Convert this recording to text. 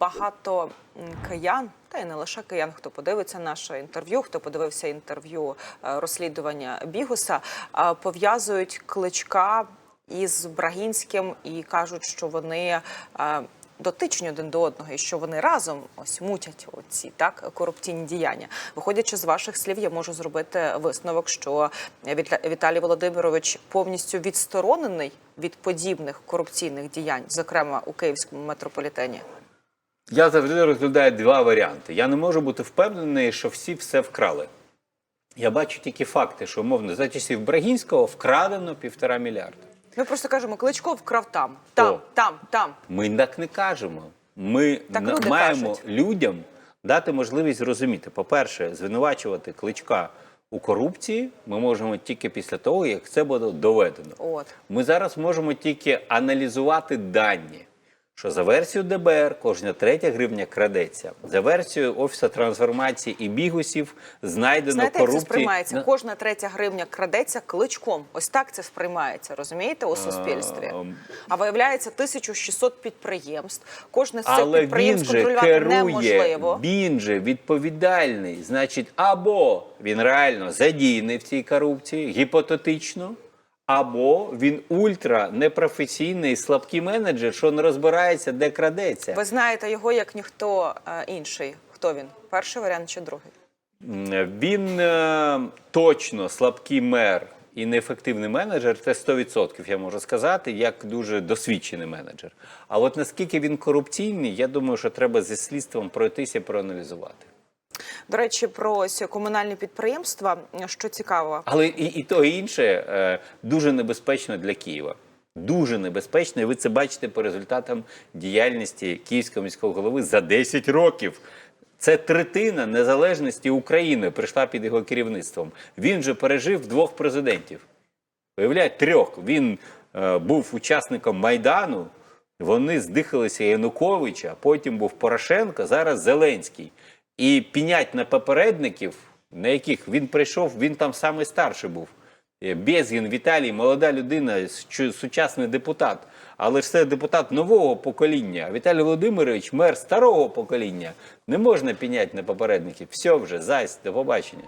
Багато киян, та й не лише киян, хто подивиться наше інтерв'ю, хто подивився інтерв'ю е, розслідування Бігуса, е, пов'язують кличка із Брагінським і кажуть, що вони. е, Дотичні один до одного, і що вони разом ось мутять оці так корупційні діяння. Виходячи з ваших слів, я можу зробити висновок, що Віталій Володимирович повністю відсторонений від подібних корупційних діянь, зокрема у київському метрополітені. Я завжди розглядаю два варіанти. Я не можу бути впевнений, що всі все вкрали. Я бачу тільки факти, що умовно за часів Брагінського вкрадено півтора мільярда. Ми просто кажемо, Кличко вкрав там, там, О. там, там. Ми так не кажемо. Ми Так люди маємо кажуть. людям дати можливість зрозуміти. По-перше, звинувачувати кличка у корупції ми можемо тільки після того, як це буде доведено. От Ми зараз можемо тільки аналізувати дані, що за версією ДБР кожна третя гривня крадеться. За версією Офісу трансформації і бігусів знайдено знаєте, як це сприймається? Кожна третя гривня крадеться кличком. Ось так це сприймається, розумієте, у суспільстві. А виявляється 1600 підприємств. Кожне з цих Але він підприємств же контролювати керує, неможливо. він же відповідальний. Значить, або він реально задіяний в цій корупції, гіпотетично, або він ультра непрофесійний, слабкий менеджер, що не розбирається, де крадеться. Ви знаєте його як ніхто е, інший. Хто він? Перший варіант чи другий? Він е, точно слабкий мер і неефективний менеджер, це 100%, я можу сказати, як дуже досвідчений менеджер. А от наскільки він корупційний, я думаю, що треба зі слідством пройтися і проаналізувати. До речі, про ось комунальні підприємства, що цікаво, Але і, і то і інше е, дуже небезпечно для Києва. Дуже небезпечно, і ви це бачите по результатам діяльності київського міського голови за 10 років. Це третина незалежності України прийшла під його керівництвом. Він же пережив двох президентів. Виявляють, трьох. Він е, був учасником Майдану, вони здихалися Януковича, потім був Порошенко, зараз Зеленський. І пінять на попередників, на яких він прийшов, він там самий старший був. Е, Безгін Віталій, молода людина, сучасний депутат. Але ж це депутат нового покоління. Віталій Володимирович, мер старого покоління. Не можна піняти на попередників. Все вже, зайсь, до побачення.